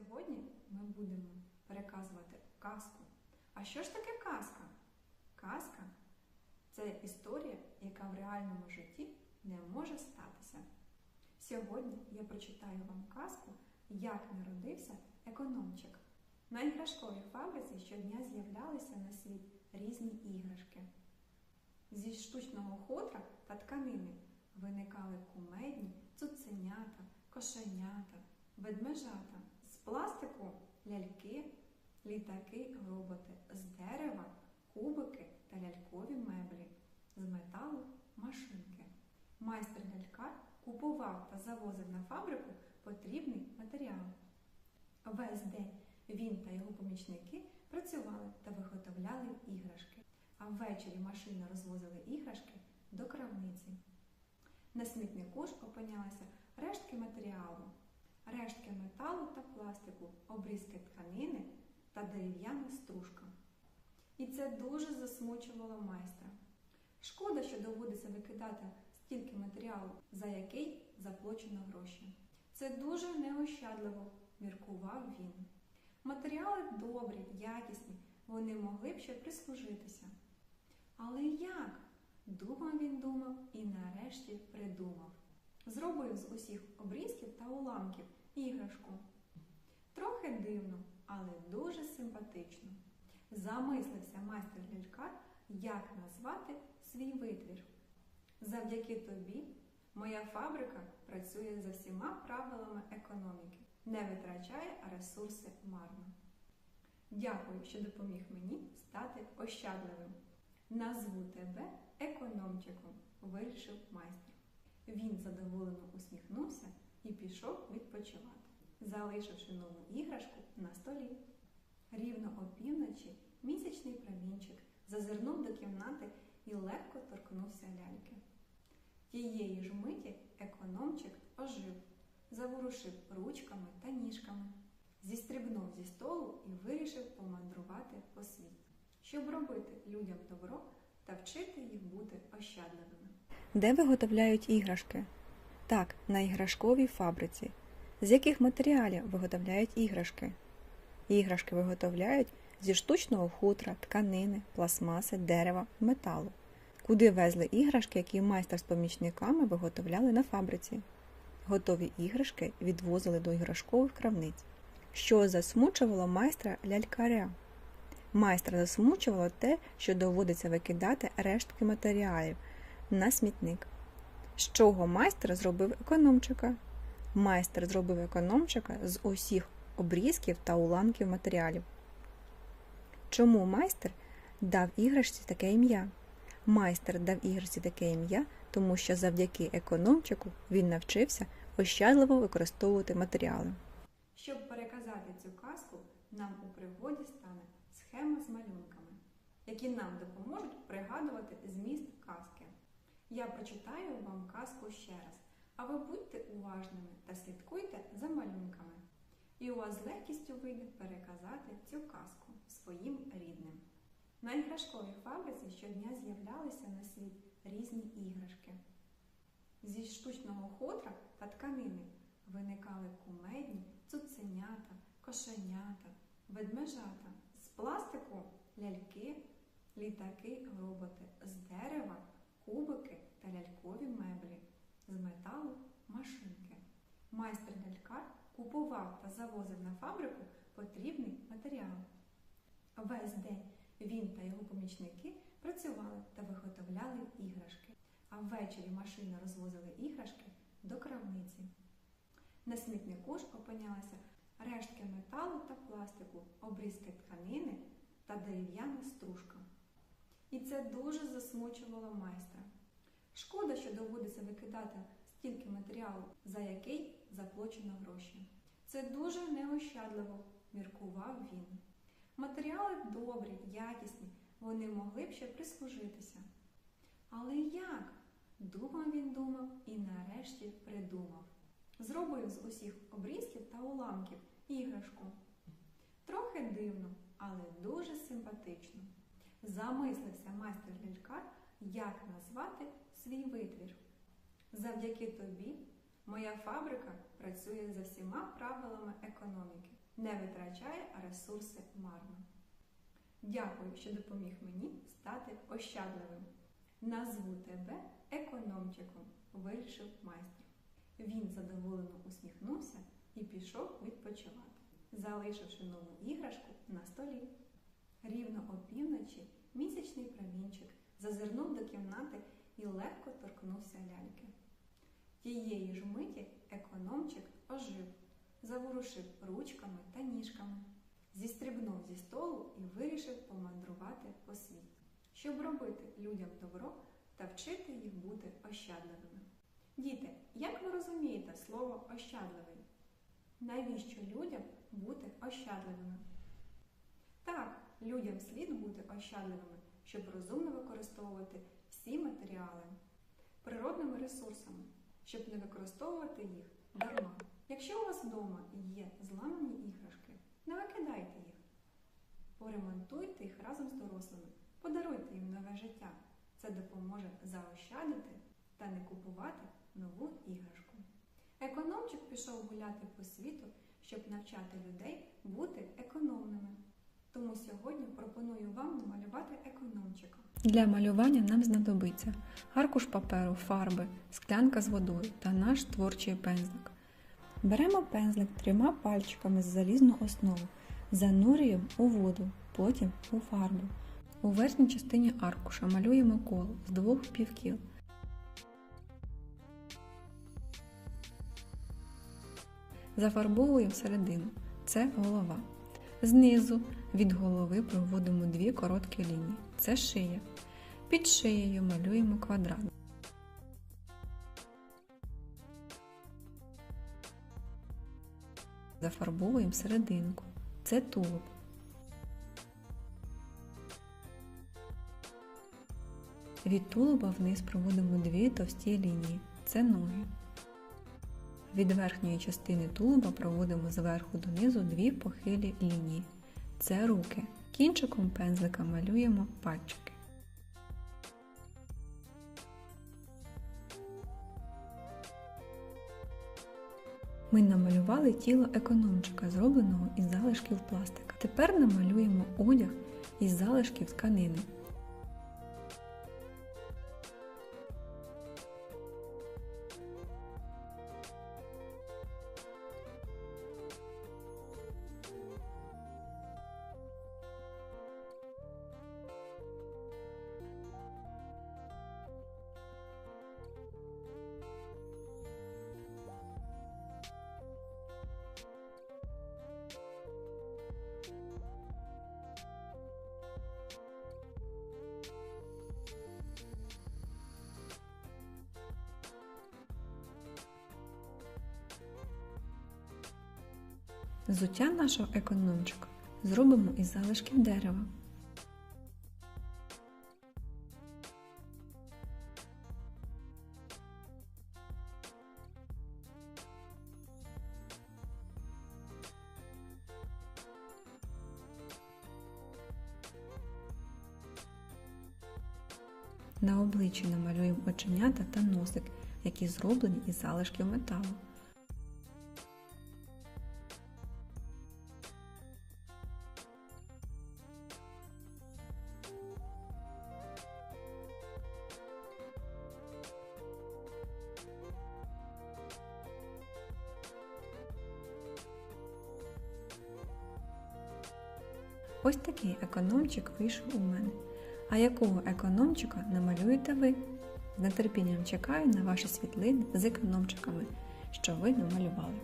Сьогодні ми будемо переказувати казку. А що ж таке казка? Казка це історія, яка в реальному житті не може статися. Сьогодні я прочитаю вам казку, як народився економчик. На іграшковій фабриці щодня з'являлися на світ різні іграшки. Зі штучного хутра та тканини виникали кумедні цуценята, кошенята, ведмежата, пластику ляльки, літаки, роботи, з дерева, кубики та лялькові меблі, з металу машинки. Майстер лялькар купував та завозив на фабрику потрібний матеріал. Весь день він та його помічники працювали та виготовляли іграшки, а ввечері машини розвозили іграшки до крамниці. На смітнику ж опинялися рештки матеріалу, рештки металу та пластику, обрізки тканини та дерев'яна стружка. І це дуже засмучувало майстра. Шкода, що доводиться викидати стільки матеріалу, за який заплачено гроші. Це дуже неощадливо, міркував він. Матеріали добрі, якісні, вони могли б ще прислужитися. Але як? Думав він думав і нарешті придумав. Зробив з усіх обрізків та уламків іграшку. Трохи дивно, але дуже симпатично. Замислився майстер лялькар, як назвати свій витвір. Завдяки тобі моя фабрика працює за всіма правилами економіки, не витрачає ресурси марно. Дякую, що допоміг мені стати ощадливим. Назву тебе економчиком, вирішив майстер. Він задоволено усміхнувся і пішов відпочивати, залишивши нову іграшку на столі. Рівно опівночі місячний промінчик зазирнув до кімнати і легко торкнувся ляльки. Тієї ж миті економчик ожив, заворушив ручками та ніжками, зістрибнув зі столу і вирішив помандрувати по світу, щоб робити людям добро та вчити їх бути ощадливими. Де виготовляють іграшки? Так, на іграшковій фабриці. З яких матеріалів виготовляють іграшки? Іграшки виготовляють зі штучного хутра, тканини, пластмаси, дерева, металу. Куди везли іграшки, які майстер з помічниками виготовляли на фабриці? Готові іграшки відвозили до іграшкових крамниць. Що засмучувало майстра лялькаря? Майстра засмучувало те, що доводиться викидати рештки матеріалів на смітник. З чого майстер зробив економчика? Майстер зробив економчика з усіх обрізків та уламків матеріалів. Чому майстер дав іграшці таке ім'я? Майстер дав іграшці таке ім'я, тому що завдяки економчику він навчився ощадливо використовувати матеріали. Щоб переказати цю казку, нам у пригоді стане схема з малюнками, які нам допоможуть пригадувати зміст казки. Я прочитаю вам казку ще раз, а ви будьте уважними та слідкуйте за малюнками. І у вас з легкістю вийде переказати цю казку своїм рідним. На іграшковій фабриці щодня з'являлися на світ різні іграшки. Зі штучного хутра та тканини виникали кумедні цуценята, кошенята, ведмежата, з пластику ляльки, літаки, роботи, з дерева, кубики та лялькові меблі, з металу машинки. Майстер лялькар купував та завозив на фабрику потрібний матеріал. Весь день він та його помічники працювали та виготовляли іграшки, а ввечері машини розвозили іграшки до крамниці. На смітнику ж опинялися рештки металу та пластику, обрізки тканини та дерев'яна стружка. І це дуже засмучувало майстра. Шкода, що доводиться викидати стільки матеріалу, за який заплачено гроші. Це дуже неощадливо, міркував він. Матеріали добрі, якісні, вони могли б ще прислужитися. Але як? Думав він думав і нарешті придумав. Зробив з усіх обрізків та уламків іграшку. Трохи дивно, але дуже симпатично. Замислився майстер лялькар, як назвати свій витвір. Завдяки тобі моя фабрика працює за всіма правилами економіки, не витрачає ресурси марно. Дякую, що допоміг мені стати ощадливим. Назву тебе економчиком, вирішив майстер. Він задоволено усміхнувся і пішов відпочивати, залишивши нову іграшку на столі. Рівно опівночі місячний промінчик зазирнув до кімнати і легко торкнувся ляльки. Тієї ж миті економчик ожив, заворушив ручками та ніжками, зістрибнув зі столу і вирішив помандрувати по світу, щоб робити людям добро та вчити їх бути ощадливими. Діти, як ви розумієте слово ощадливий? Навіщо людям бути ощадливими? Так, людям слід бути ощадливими, щоб розумно використовувати всі матеріали природними ресурсами, щоб не використовувати їх дарма. Якщо у вас вдома є зламані іграшки, не викидайте їх. Поремонтуйте їх разом з дорослими, подаруйте їм нове життя. Це допоможе заощадити та не купувати нову іграшку. Економчик пішов гуляти по світу, щоб навчати людей бути економними. Тому сьогодні пропоную вам намалювати економчика. Для малювання нам знадобиться аркуш паперу, фарби, склянка з водою та наш творчий пензлик. Беремо пензлик трьома пальчиками з залізну основу, занурюємо у воду, потім у фарбу. У верхній частині аркуша малюємо коло з двох півкіл. Зафарбовуємо середину. Це голова. Знизу від голови проводимо дві короткі лінії. Це шия. Під шиєю малюємо квадрат. Зафарбовуємо серединку. Це тулуб. Від тулуба вниз проводимо дві товсті лінії. Це ноги. Від верхньої частини тулуба проводимо зверху донизу дві похилі лінії. Це руки. Кінчиком пензлика малюємо пальчики. Ми намалювали тіло економчика, зробленого із залишків пластика. Тепер намалюємо одяг із залишків тканини. Взуття нашого економчика зробимо із залишків дерева. На обличчі намалюємо оченята та носик, які зроблені із залишків металу. Ось такий економчик вийшов у мене. А якого економчика намалюєте ви? З нетерпінням чекаю на ваші світлини з економчиками, що ви намалювали.